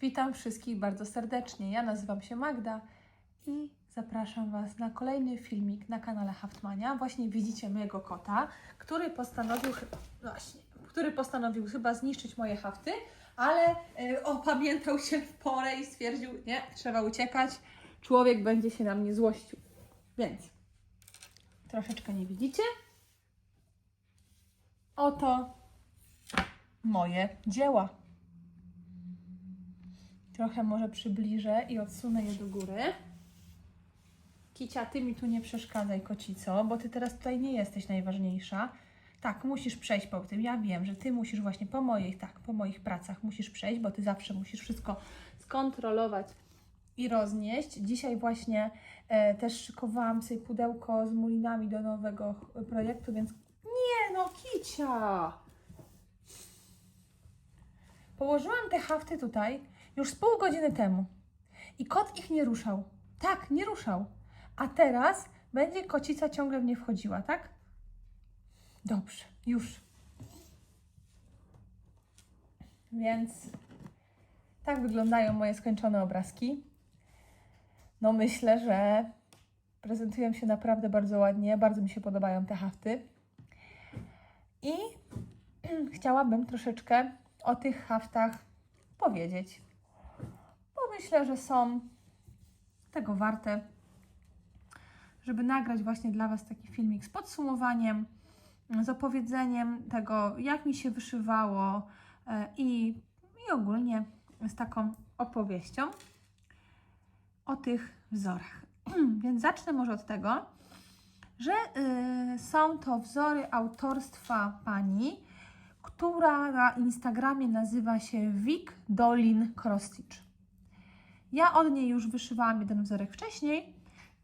Witam wszystkich bardzo serdecznie. Ja nazywam się Magda i zapraszam Was na kolejny filmik na kanale Haftmania. Właśnie widzicie mojego kota, który postanowił, właśnie, który postanowił chyba zniszczyć moje hafty, ale y, opamiętał się w porę i stwierdził, nie, trzeba uciekać, człowiek będzie się na mnie złościł. Więc troszeczkę nie widzicie. Oto moje dzieła. Trochę może przybliżę i odsunę je do góry. Kicia, ty mi tu nie przeszkadzaj, kocico, bo ty teraz tutaj nie jesteś najważniejsza. Tak, musisz przejść po tym. Ja wiem, że ty musisz właśnie po moich, tak, po moich pracach musisz przejść, bo ty zawsze musisz wszystko skontrolować i roznieść. Dzisiaj właśnie e, też szykowałam sobie pudełko z mulinami do nowego ch- projektu, więc nie no, Kicia! Położyłam te hafty tutaj już z pół godziny temu i kot ich nie ruszał. Tak, nie ruszał. A teraz będzie kocica ciągle w nie wchodziła, tak? Dobrze, już. Więc tak wyglądają moje skończone obrazki. No myślę, że prezentują się naprawdę bardzo ładnie. Bardzo mi się podobają te hafty. I chciałabym troszeczkę o tych haftach powiedzieć. Myślę, że są tego warte, żeby nagrać właśnie dla Was taki filmik z podsumowaniem, z opowiedzeniem tego, jak mi się wyszywało e, i, i ogólnie z taką opowieścią o tych wzorach. Więc zacznę może od tego, że y, są to wzory autorstwa pani, która na Instagramie nazywa się Vic Dolin Crossstitch. Ja od niej już wyszywałam jeden wzorek wcześniej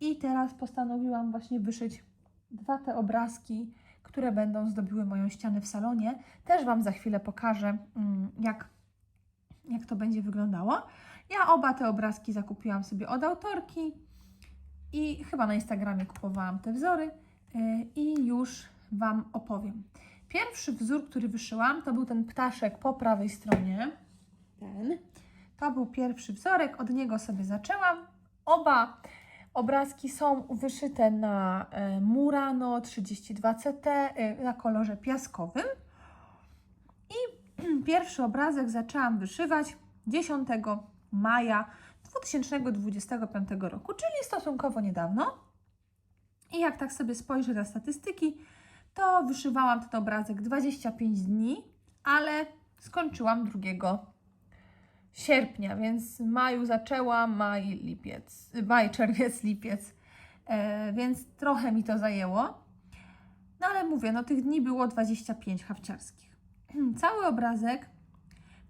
i teraz postanowiłam właśnie wyszyć dwa te obrazki, które będą zdobiły moją ścianę w salonie. Też Wam za chwilę pokażę, mm, jak, jak to będzie wyglądało. Ja oba te obrazki zakupiłam sobie od autorki i chyba na Instagramie kupowałam te wzory yy, i już Wam opowiem. Pierwszy wzór, który wyszyłam, to był ten ptaszek po prawej stronie. Ten. To był pierwszy wzorek, od niego sobie zaczęłam. Oba obrazki są wyszyte na e, Murano 32CT e, na kolorze piaskowym. I pierwszy obrazek zaczęłam wyszywać 10 maja 2025 roku, czyli stosunkowo niedawno. I jak tak sobie spojrzę na statystyki, to wyszywałam ten obrazek 25 dni, ale skończyłam 2 sierpnia, więc maju zaczęłam, maj, lipiec, maj, czerwiec, lipiec, e, więc trochę mi to zajęło. No ale mówię, no tych dni było 25 hawciarskich. Cały obrazek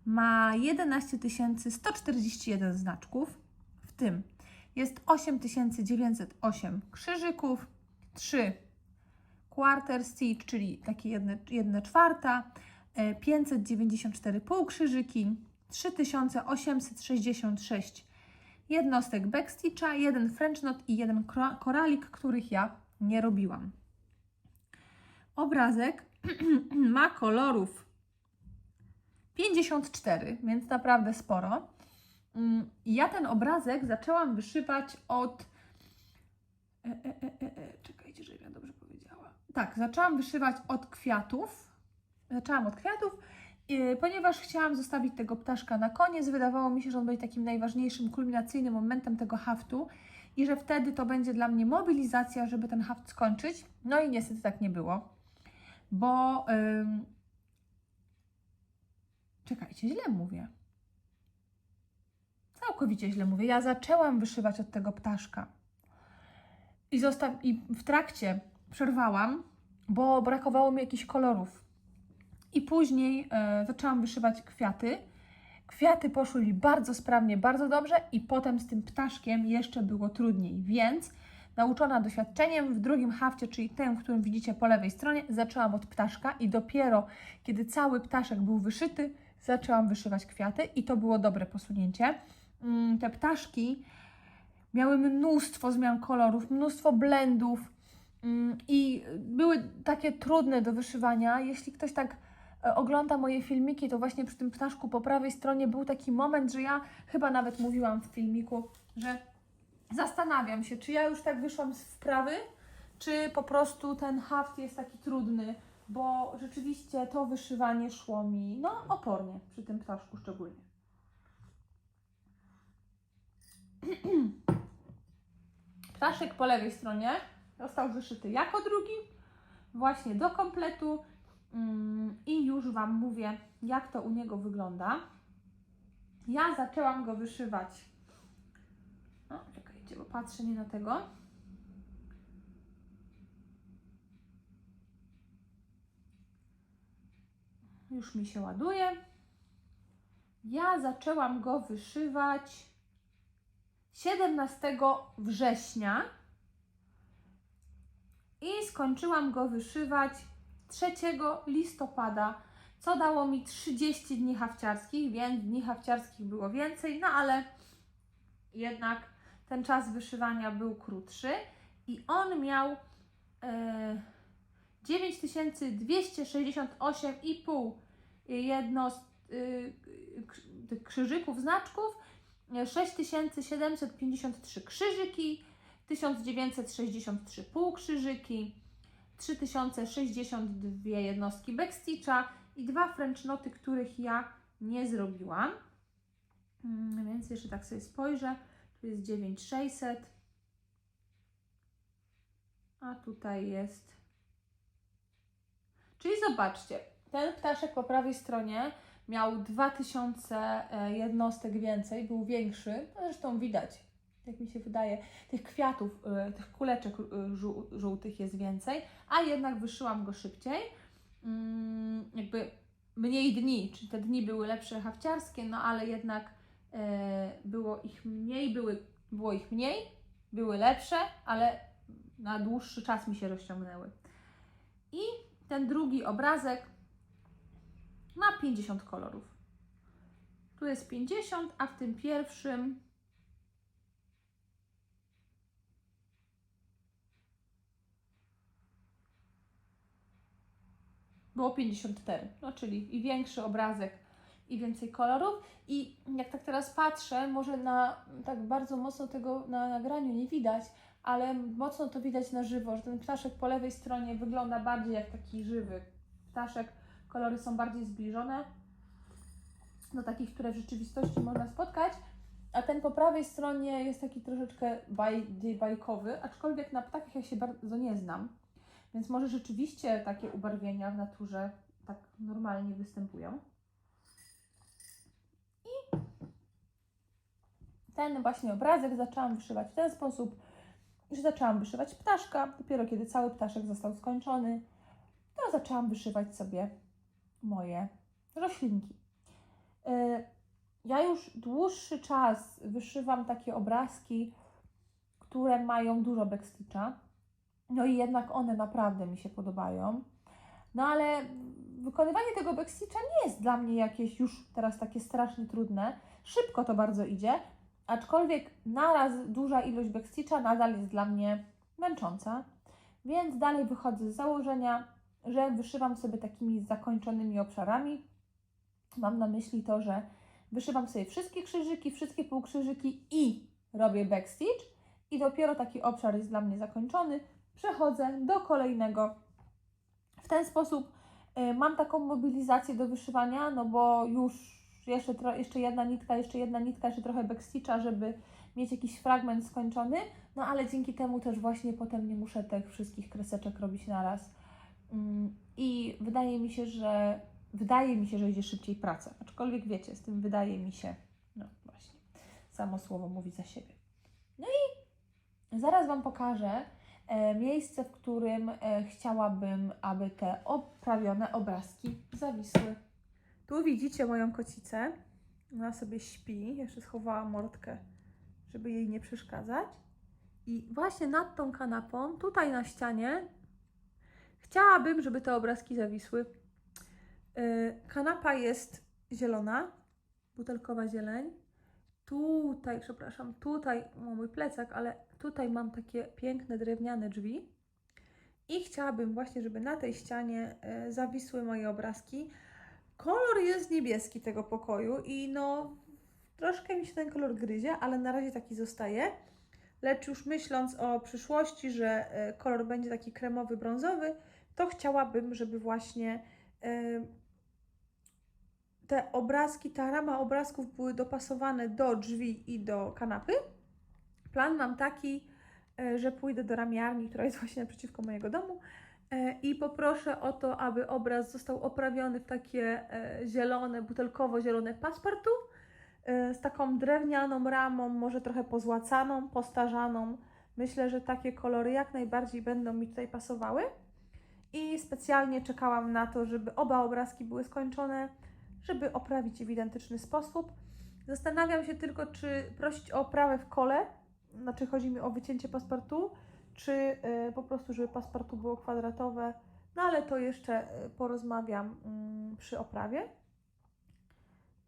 ma 11 141 znaczków, w tym jest 8908 krzyżyków, 3 quarter stitch, czyli takie jedne, jedne czwarta, e, 594 półkrzyżyki, 3866 jednostek backstitcha, jeden french knot i jeden koralik, których ja nie robiłam. Obrazek ma kolorów 54, więc naprawdę sporo. Mm, Ja ten obrazek zaczęłam wyszywać od. E, e, e, e, e, czekajcie, żebym ja dobrze powiedziała. Tak, zaczęłam wyszywać od kwiatów. Zaczęłam od kwiatów, ponieważ chciałam zostawić tego ptaszka na koniec. Wydawało mi się, że on będzie takim najważniejszym, kulminacyjnym momentem tego haftu i że wtedy to będzie dla mnie mobilizacja, żeby ten haft skończyć. No i niestety tak nie było, bo. ym, Czekajcie, źle mówię. Całkowicie źle mówię. Ja zaczęłam wyszywać od tego ptaszka. I, I w trakcie przerwałam, bo brakowało mi jakichś kolorów. I później e, zaczęłam wyszywać kwiaty. Kwiaty poszły mi bardzo sprawnie, bardzo dobrze, i potem z tym ptaszkiem jeszcze było trudniej. Więc nauczona doświadczeniem w drugim hafcie, czyli tym, w którym widzicie po lewej stronie, zaczęłam od ptaszka i dopiero kiedy cały ptaszek był wyszyty, zaczęłam wyszywać kwiaty i to było dobre posunięcie. Mm, Te ptaszki miały mnóstwo zmian kolorów, mnóstwo blendów mm, i były takie trudne do wyszywania. Jeśli ktoś tak ogląda moje filmiki, to właśnie przy tym ptaszku po prawej stronie był taki moment, że ja chyba nawet mówiłam w filmiku, że zastanawiam się, czy ja już tak wyszłam z wprawy, czy po prostu ten haft jest taki trudny, bo rzeczywiście to wyszywanie szło mi, no, opornie przy tym ptaszku szczególnie. Ptaszek po lewej stronie został wyszyty jako drugi, właśnie do kompletu i już Wam mówię, jak to u niego wygląda. Ja zaczęłam go wyszywać. O, czekajcie, bo patrzę nie na tego. Już mi się ładuje. Ja zaczęłam go wyszywać 17 września i skończyłam go wyszywać 3 listopada, co dało mi 30 dni hawciarskich, więc dni hawciarskich było więcej, no ale jednak ten czas wyszywania był krótszy i on miał e, 9268,5 jednost, y, tych krzyżyków, znaczków, 6753 krzyżyki, 1963 półkrzyżyki, 3062 jednostki backstitcha i dwa french noty, których ja nie zrobiłam. Mm, Więc jeszcze tak sobie spojrzę. Tu jest 9600. A tutaj jest. Czyli zobaczcie, ten ptaszek po prawej stronie miał 2000 jednostek więcej, był większy. No Zresztą widać, jak mi się wydaje, tych kwiatów, y, tych kuleczek y, żół- żółtych jest więcej, a jednak wyszyłam go szybciej. Mm, Jakby mniej dni, czy te dni były lepsze hawciarskie, no ale jednak e, było ich mniej, były, było ich mniej, były lepsze, ale na dłuższy czas mi się rozciągnęły. I ten drugi obrazek ma 50 kolorów. Tu jest 50, a w tym pierwszym było 54, no czyli i większy obrazek, i więcej kolorów. I jak tak teraz patrzę, może na tak bardzo mocno tego na nagraniu nie widać, ale mocno to widać na żywo, że ten ptaszek po lewej stronie wygląda bardziej jak taki żywy ptaszek. Kolory są bardziej zbliżone do takich, które w rzeczywistości można spotkać. A ten po prawej stronie jest taki troszeczkę baj, bajkowy, aczkolwiek na ptakach ja się bardzo nie znam. Więc może rzeczywiście takie ubarwienia w naturze tak normalnie występują. I ten właśnie obrazek zaczęłam wyszywać w ten sposób, że zaczęłam wyszywać ptaszka. Dopiero kiedy cały ptaszek został skończony, to zaczęłam wyszywać sobie moje roślinki. Yy, Ja już dłuższy czas wyszywam takie obrazki, które mają dużo backstitcha. No i jednak one naprawdę mi się podobają. No ale wykonywanie tego backstitcha nie jest dla mnie jakieś już teraz takie strasznie trudne. Szybko to bardzo idzie, aczkolwiek naraz duża ilość backstitcha nadal jest dla mnie męcząca. Więc dalej wychodzę z założenia, że wyszywam sobie takimi zakończonymi obszarami. Mam na myśli to, że wyszywam sobie wszystkie krzyżyki, wszystkie półkrzyżyki i robię backstitch i dopiero taki obszar jest dla mnie zakończony. Przechodzę do kolejnego. W ten sposób y, mam taką mobilizację do wyszywania, no bo już jeszcze, jeszcze jedna nitka, jeszcze jedna nitka, jeszcze trochę backstitcha, żeby mieć jakiś fragment skończony, no ale dzięki temu też właśnie potem nie muszę tych wszystkich kreseczek robić naraz. Mm, I wydaje mi się, że wydaje mi się, że idzie szybciej praca. Aczkolwiek wiecie, z tym wydaje mi się, no właśnie, samo słowo mówi za siebie. No i zaraz Wam pokażę miejsce, w którym e, chciałabym, aby te oprawione obrazki zawisły. Tu widzicie moją kocicę. Ona sobie śpi. Jeszcze schowała mordkę, żeby jej nie przeszkadzać. I właśnie nad tą kanapą, tutaj na ścianie, chciałabym, żeby te obrazki zawisły. Yy, Kanapa jest zielona, butelkowa zieleń. Tutaj, przepraszam, tutaj mam mój plecak, ale tutaj mam takie piękne drewniane drzwi. I chciałabym właśnie, żeby na tej ścianie e, zawisły moje obrazki, kolor jest niebieski tego pokoju i no troszkę mi się ten kolor gryzie, ale na razie taki zostaje. Lecz już myśląc o przyszłości, że e, kolor będzie taki kremowy, brązowy, to chciałabym, żeby właśnie e, te obrazki, ta rama obrazków były dopasowane do drzwi i do kanapy. Plan mam taki, e, że pójdę do ramiarni, która jest właśnie naprzeciwko mojego domu e, i poproszę o to, aby obraz został oprawiony w takie e, zielone, butelkowo-zielone paspartu e, z taką drewnianą ramą, może trochę pozłacaną, postarzaną. Myślę, że takie kolory jak najbardziej będą mi tutaj pasowały. I specjalnie czekałam na to, żeby oba obrazki były skończone, żeby oprawić w identyczny sposób. Zastanawiam się tylko, czy prosić o oprawę w kole, znaczy chodzi mi o wycięcie paspartu, czy y, po prostu, żeby paspartu było kwadratowe, no ale to jeszcze y, porozmawiam mm, przy oprawie.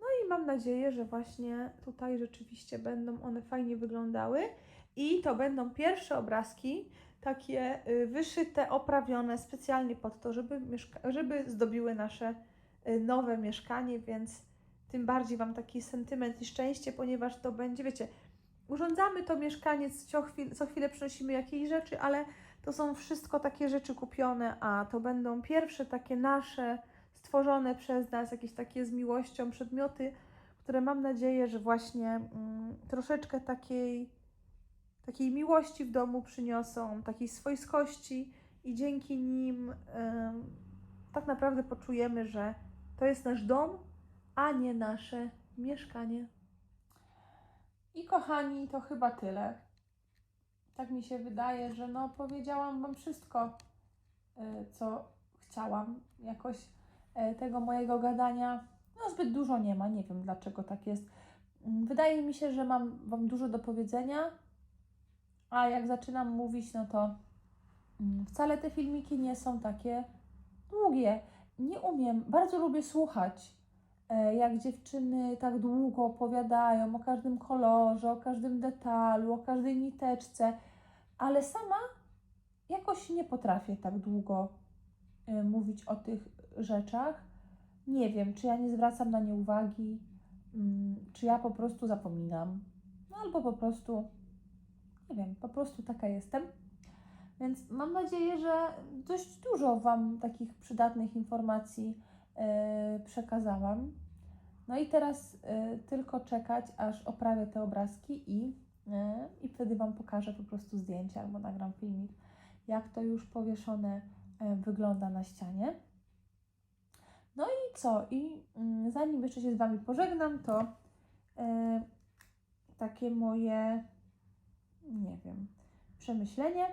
No i mam nadzieję, że właśnie tutaj rzeczywiście będą one fajnie wyglądały i to będą pierwsze obrazki, takie y, wyszyte, oprawione specjalnie pod to, żeby, żeby zdobiły nasze nowe mieszkanie, więc tym bardziej Wam taki sentyment i szczęście, ponieważ to będzie, wiecie, urządzamy to mieszkanie, co, chwil, co chwilę przynosimy jakieś rzeczy, ale to są wszystko takie rzeczy kupione, a to będą pierwsze takie nasze, stworzone przez nas, jakieś takie z miłością przedmioty, które mam nadzieję, że właśnie mm, troszeczkę takiej, takiej miłości w domu przyniosą, takiej swojskości i dzięki nim em, tak naprawdę poczujemy, że to jest nasz dom, a nie nasze mieszkanie. I kochani, to chyba tyle. Tak mi się wydaje, że no powiedziałam Wam wszystko, y, co chciałam. Jakoś y, tego mojego gadania no zbyt dużo nie ma, nie wiem dlaczego tak jest. Mm, Wydaje mi się, że mam Wam dużo do powiedzenia, a jak zaczynam mówić, no to mm, wcale te filmiki nie są takie długie. Nie umiem, bardzo lubię słuchać, e, jak dziewczyny tak długo opowiadają o każdym kolorze, o każdym detalu, o każdej niteczce, ale sama jakoś nie potrafię tak długo e, mówić o tych rzeczach. Nie wiem, czy ja nie zwracam na nie uwagi, mm, czy ja po prostu zapominam, no albo po prostu, nie wiem, po prostu taka jestem. Więc mam nadzieję, że dość dużo Wam takich przydatnych informacji e, przekazałam. No i teraz e, tylko czekać, aż oprawię te obrazki i, e, i wtedy Wam pokażę po prostu zdjęcie albo nagram filmik, jak to już powieszone e, wygląda na ścianie. No i co? I mm, zanim jeszcze się z Wami pożegnam, to e, takie moje, nie wiem, przemyślenie.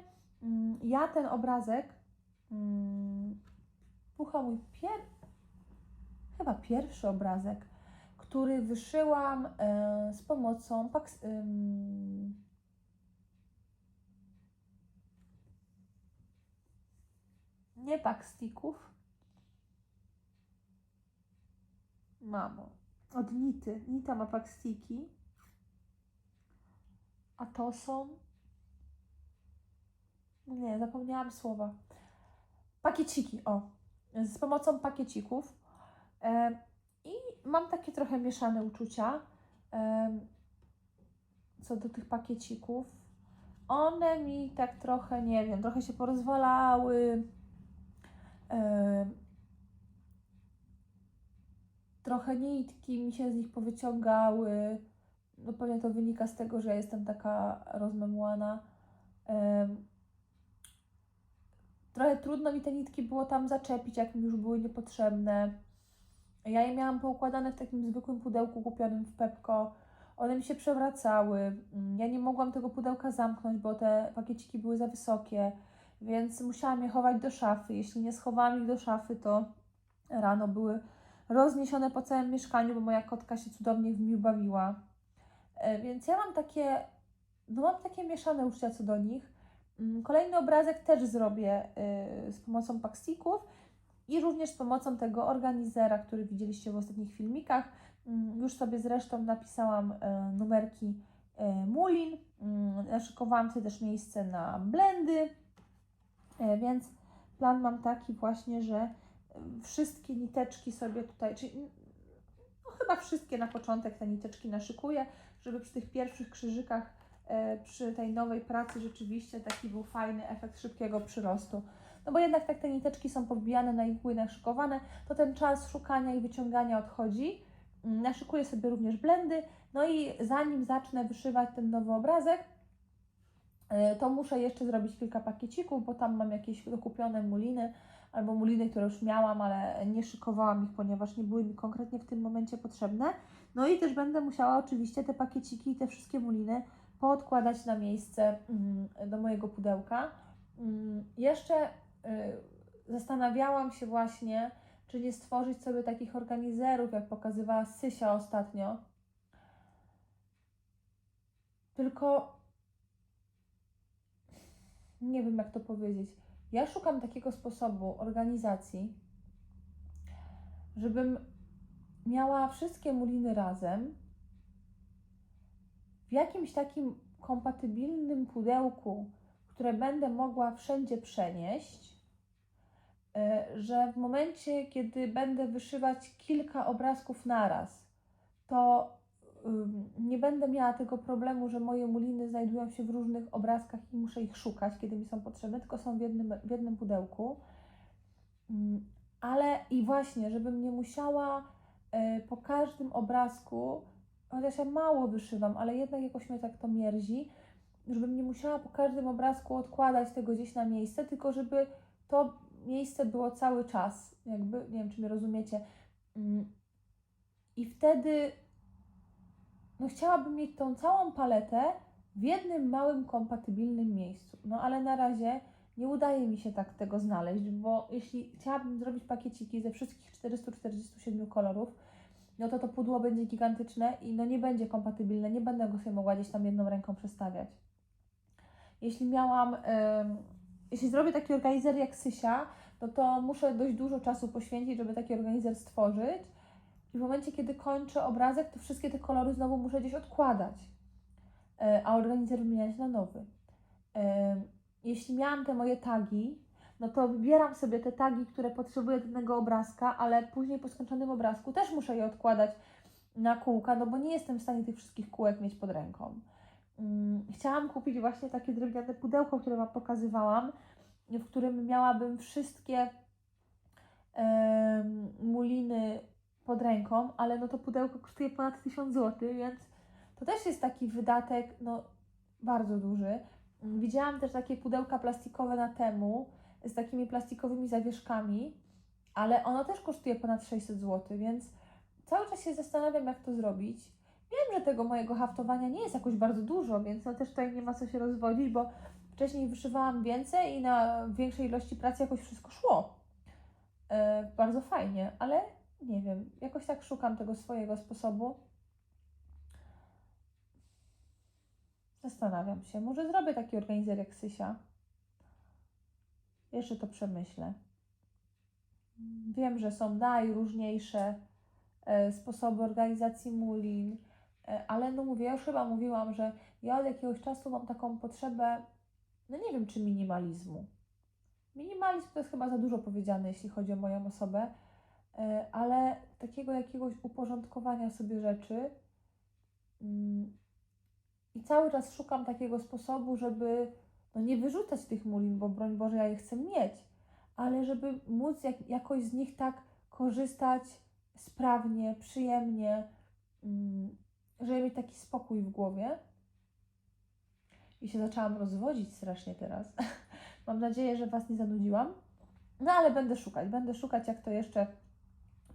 Mm, Ja ten obrazek, mm, pucha mój pier... chyba pierwszy obrazek, który wyszyłam e, z pomocą paks... nie pakstików, mamo, od Nity. Nita ma pakstiki, a to są nie, zapomniałam słowa. Pakieciki, o. Z pomocą pakiecików. E, I mam takie trochę mieszane uczucia e, co do tych pakiecików. One mi tak trochę, nie wiem, trochę się porozwalały. E, trochę nitki mi się z nich powyciągały. No pewnie to wynika z tego, że ja jestem taka rozmemłana. Em, Trochę trudno mi te nitki było tam zaczepić, jak mi już były niepotrzebne. Ja je miałam poukładane w takim zwykłym pudełku kupionym w Pepko. One mi się przewracały. Mm, Ja nie mogłam tego pudełka zamknąć, bo te pakieciki były za wysokie, więc musiałam je chować do szafy. Jeśli nie schowałam ich do szafy, to rano były rozniesione po całym mieszkaniu, bo moja kotka się cudownie w nich bawiła. E, Więc ja mam takie, no mam takie mieszane uczucia co do nich. Mm, Kolejny obrazek też zrobię y, z pomocą paksików i również z pomocą tego organizera, który widzieliście w ostatnich filmikach. Mm, Już sobie zresztą napisałam y, numerki y, mulin. Mm, Naszykowałam sobie też miejsce na blendy, więc plan mam taki właśnie, że wszystkie niteczki sobie tutaj, czyli no chyba wszystkie na początek te niteczki naszykuję, żeby przy tych pierwszych krzyżykach, przy tej nowej pracy rzeczywiście taki był fajny efekt szybkiego przyrostu. No bo jednak tak te niteczki są powbijane na igły, naszykowane, to ten czas szukania i wyciągania odchodzi. Mm, Naszykuję sobie również blendy, no i zanim zacznę wyszywać ten nowy obrazek, e, to muszę jeszcze zrobić kilka pakiecików, bo tam mam jakieś dokupione muliny albo muliny, które już miałam, ale nie szykowałam ich, ponieważ nie były mi konkretnie w tym momencie potrzebne. No i też będę musiała oczywiście te pakieciki i te wszystkie muliny poodkładać na miejsce mm, do mojego pudełka. Mm, Jeszcze y, zastanawiałam się właśnie, czy nie stworzyć sobie takich organizerów, jak pokazywała Sysia ostatnio. Tylko nie wiem, jak to powiedzieć. Ja szukam takiego sposobu organizacji, żebym miała wszystkie muliny razem w jakimś takim kompatybilnym pudełku, które będę mogła wszędzie przenieść, e, że w momencie, kiedy będę wyszywać kilka obrazków naraz, to nie będę miała tego problemu, że moje muliny znajdują się w różnych obrazkach i muszę ich szukać, kiedy mi są potrzebne, tylko są w jednym, w jednym pudełku. Ym, Ale i właśnie, żebym nie musiała e, po każdym obrazku, chociaż ja mało wyszywam, ale jednak jakoś mnie tak to mierzi, żebym nie musiała po każdym obrazku odkładać tego gdzieś na miejsce, tylko żeby to miejsce było cały czas, jakby, nie wiem, czy mnie rozumiecie. Ym, I wtedy no chciałabym mieć tą całą paletę w jednym małym, kompatybilnym miejscu. No ale na razie nie udaje mi się tak tego znaleźć, bo jeśli chciałabym zrobić pakieciki ze wszystkich 447 kolorów, no to to pudło będzie gigantyczne i no nie będzie kompatybilne, nie będę go sobie mogła gdzieś tam jedną ręką przestawiać. Jeśli miałam, jeśli zrobię taki organizer jak Sysia, no to muszę dość dużo czasu poświęcić, żeby taki organizer stworzyć. I w momencie, kiedy kończę obrazek, to wszystkie te kolory znowu muszę gdzieś odkładać, e, a organizer wymieniać na nowy. E, Jeśli miałam te moje tagi, no to wybieram sobie te tagi, które potrzebuję danego obrazka, ale później po skończonym obrazku też muszę je odkładać na kółka, no bo nie jestem w stanie tych wszystkich kółek mieć pod ręką. Mm, Chciałam kupić właśnie takie drewniane pudełko, które Wam pokazywałam, w którym miałabym wszystkie muliny pod ręką, ale no to pudełko kosztuje ponad 1000 zł, więc to też jest taki wydatek, no bardzo duży. Widziałam też takie pudełka plastikowe na temu z takimi plastikowymi zawieszkami, ale ono też kosztuje ponad 600 zł, więc cały czas się zastanawiam, jak to zrobić. Wiem, że tego mojego haftowania nie jest jakoś bardzo dużo, więc no też tutaj nie ma co się rozwodzić, bo wcześniej wyszywałam więcej i na większej ilości pracy jakoś wszystko szło. E, bardzo fajnie, ale nie wiem, jakoś tak szukam tego swojego sposobu. Zastanawiam się, może zrobię taki organizer jak Sysia. Jeszcze to przemyślę. Wiem, że są najróżniejsze e, sposoby organizacji mulin, e, ale no mówię, ja już chyba mówiłam, że ja od jakiegoś czasu mam taką potrzebę, no nie wiem, czy minimalizmu. Minimalizm to jest chyba za dużo powiedziane, jeśli chodzi o moją osobę, e, ale takiego jakiegoś uporządkowania sobie rzeczy. Mm, I cały czas szukam takiego sposobu, żeby no nie wyrzucać tych mulin, bo broń Boże, ja je chcę mieć, ale żeby móc jak, jakoś z nich tak korzystać sprawnie, przyjemnie, mm, żeby mieć taki spokój w głowie. I się zaczęłam rozwodzić strasznie teraz. Mam nadzieję, że Was nie zanudziłam. No ale będę szukać, będę szukać, jak to jeszcze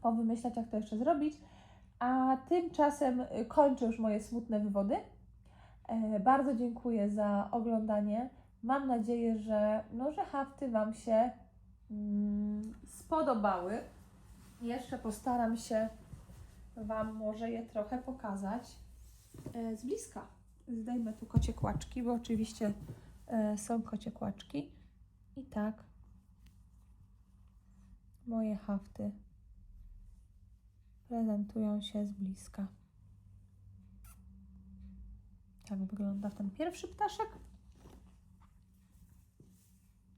powymyślać, jak to jeszcze zrobić. A tymczasem y, kończę już moje smutne wywody. E, Bardzo dziękuję za oglądanie. Mam nadzieję, że, no, że hafty Wam się mm, spodobały. Jeszcze postaram się Wam może je trochę pokazać e, z bliska. Zdejmę tu kocie kłaczki, bo oczywiście e, są kocie kłaczki. I tak moje hafty prezentują się z bliska. Tak wygląda ten pierwszy ptaszek.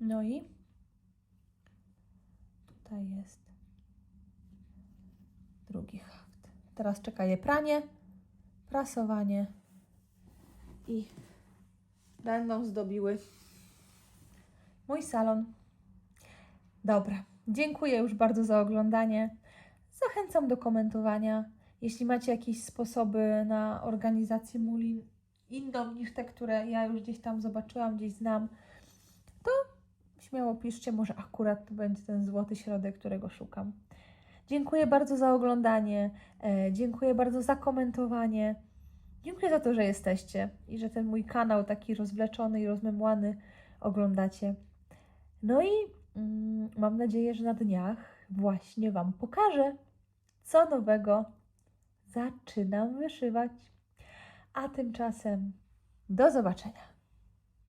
No i tutaj jest drugi haft. Teraz czeka je pranie, prasowanie i będą zdobiły mój salon. Dobra, dziękuję już bardzo za oglądanie. Zachęcam do komentowania. Jeśli macie jakieś sposoby na organizację mulin inną niż te, które ja już gdzieś tam zobaczyłam, gdzieś znam, śmiało piszcie, może akurat to będzie ten złoty środek, którego szukam. Dziękuję bardzo za oglądanie, e, dziękuję bardzo za komentowanie. Dziękuję za to, że jesteście i że ten mój kanał taki rozwleczony i rozmemłany oglądacie. No i mm, mam nadzieję, że na dniach właśnie Wam pokażę, co nowego zaczynam wyszywać. A tymczasem do zobaczenia.